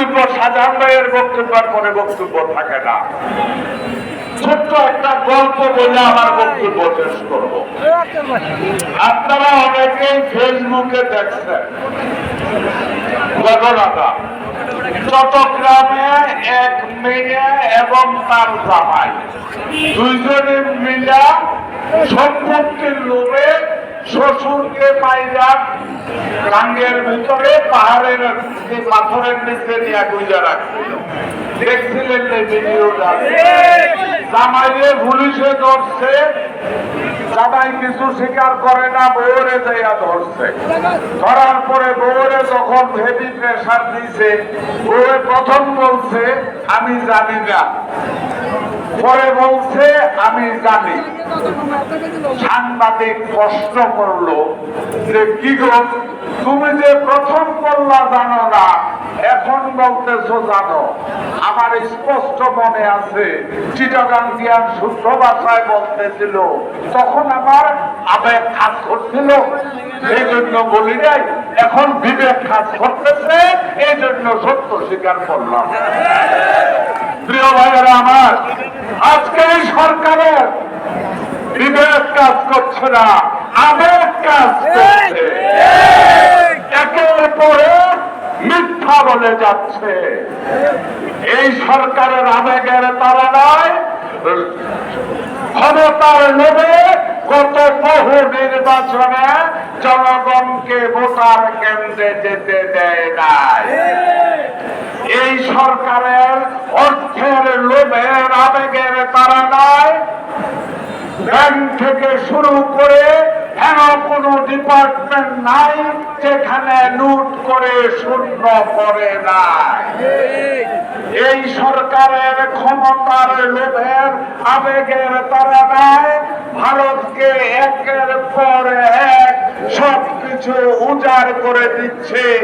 বক্তব্য, সাজান ভাইয়ের বক্তব্যের পরে বক্তব্য থাকে না। ছোট্ট একটা গল্প বলে আমার বক্তব্য শেষ আপনারা ফেসবুকে দেখছেন। চট্টগ্রামে এক মেয়ে এবং তার জামাই। দুইজনে মিলা সম্পত্তির লোভে শ্বশুরকে মাইরা গাঙ্গের ভিতরে পাহাড়ের পাথরের নিচে নিয়ে গুজা রাখছিল। দেখছিলেন ভিডিওটা? জামাইয়ে পুলিশে ধরছে, জামাই কিছু স্বীকার করে না, বউরে ধরছে। ধরার পরে বউরে যখন হেভি প্রেশার দিছে, বউয়ে প্রথম বলছে, আমি জানি না। পরে বলছে আমি জানি। সাংবাদিক প্রশ্ন করল যে, কি গো, তুমি যে প্রথম করলা জানো না, এখন বলতেছো জানো। আমার স্পষ্ট মনে আছে, চিটাগাং দিয়ার শুদ্ধ ভাষায় বলতেছিল, তখন আমার আবেগ কাজ করছিল। এই জন্য বলি নাই, এখন বিবেক কাজ করতেছে, এই জন্য সত্য স্বীকার করলাম। প্রিয় ভাইয়েরা আমার সরকারের বিবেক কাজ করছে না, আবেগ কাজ করছে। একের পরে মিথ্যা বলে যাচ্ছে। এই সরকারের আবেগের তারা নয় ক্ষমতার লোভে গত বহু নির্বাচনে জনগণকে ভোটার কেন্দ্রে যেতে দেয় নাই। এই সরকারের অর্থের লোভের আবেগের তারা নয় ব্যাংক থেকে শুরু করে এমন কোন ডিপার্টমেন্ট নাই যেখানে লুট করে শূন্য করে নাই। এই সরকারের ক্ষমতার লোভের আবেগের তারা নাই ভারতকে একের পর এক সবকিছু উজাড় করে দিচ্ছে।